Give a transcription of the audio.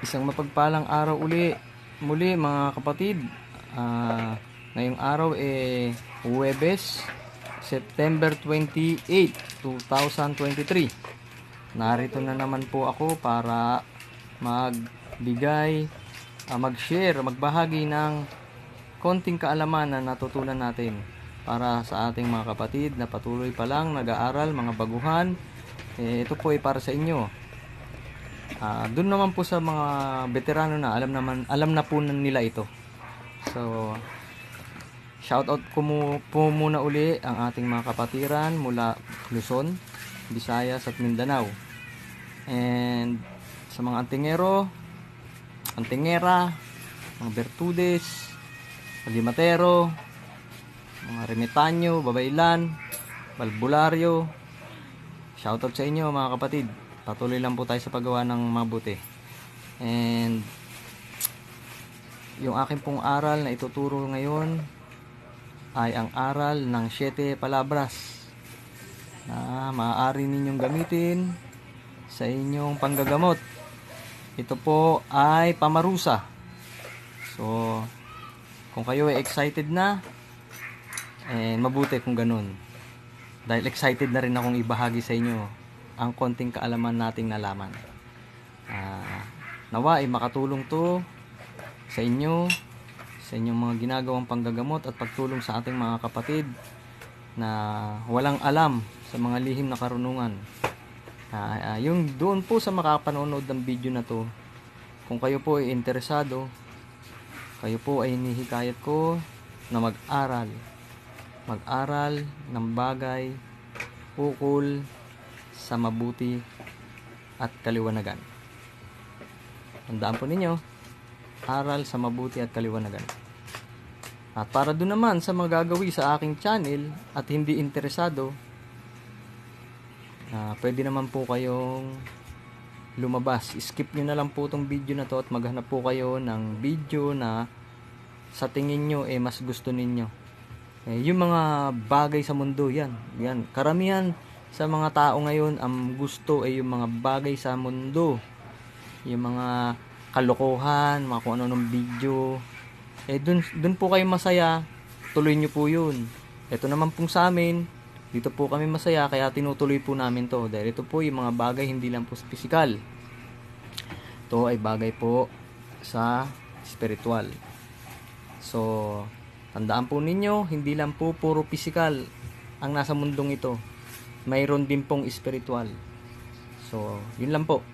Isang mapagpalang araw uli, muli mga kapatid. Ah, ngayong araw eh Huwebes, September 28, 2023. Narito na naman po ako para magbigay, ah, mag-share, magbahagi ng konting kaalaman na natutunan natin para sa ating mga kapatid na patuloy pa lang nag-aaral, mga baguhan. Eh, ito po ay para sa inyo. Ah, doon naman po sa mga veterano na alam naman alam na po nila ito. So shout out ko mu- po muna uli ang ating mga kapatiran mula Luzon, Visayas at Mindanao. And sa mga antingero, antingera, mga Bertudes, Palimatero, mga Remitanyo, Babaylan, Balbularyo. Shoutout sa inyo mga kapatid. Patuloy lang po tayo sa paggawa ng mabuti. And yung akin pong aral na ituturo ngayon ay ang aral ng 7 palabras na maaari ninyong gamitin sa inyong panggagamot. Ito po ay pamarusa. So, kung kayo ay excited na, eh, mabuti kung ganun. Dahil excited na rin akong ibahagi sa inyo ang konting kaalaman nating nalaman. Ah, nawa ay makatulong to sa inyo, sa inyong mga ginagawang panggagamot at pagtulong sa ating mga kapatid na walang alam sa mga lihim na karunungan. Ah, ah, yung doon po sa makapanood ng video na to, kung kayo po ay interesado, kayo po ay hinihikayat ko na mag-aral. Mag-aral ng bagay ukol sa mabuti at kaliwanagan. Tandaan po ninyo, aral sa mabuti at kaliwanagan. At para doon naman sa mga gagawi sa aking channel at hindi interesado, ah, pwede naman po kayong lumabas. Skip nyo na lang po itong video na to at maghanap po kayo ng video na sa tingin nyo eh mas gusto ninyo. Eh, yung mga bagay sa mundo yan. Yan. Karamihan sa mga tao ngayon ang gusto ay yung mga bagay sa mundo. Yung mga kalokohan, mga kung ano ng video. Eh dun, dun po kayo masaya, tuloy nyo po yun. Ito naman pong sa amin, dito po kami masaya kaya tinutuloy po namin to. Dahil ito po yung mga bagay hindi lang po physical. Ito ay bagay po sa spiritual. So, tandaan po ninyo, hindi lang po puro physical ang nasa mundong ito. Mayroon din pong spiritual. So, yun lang po.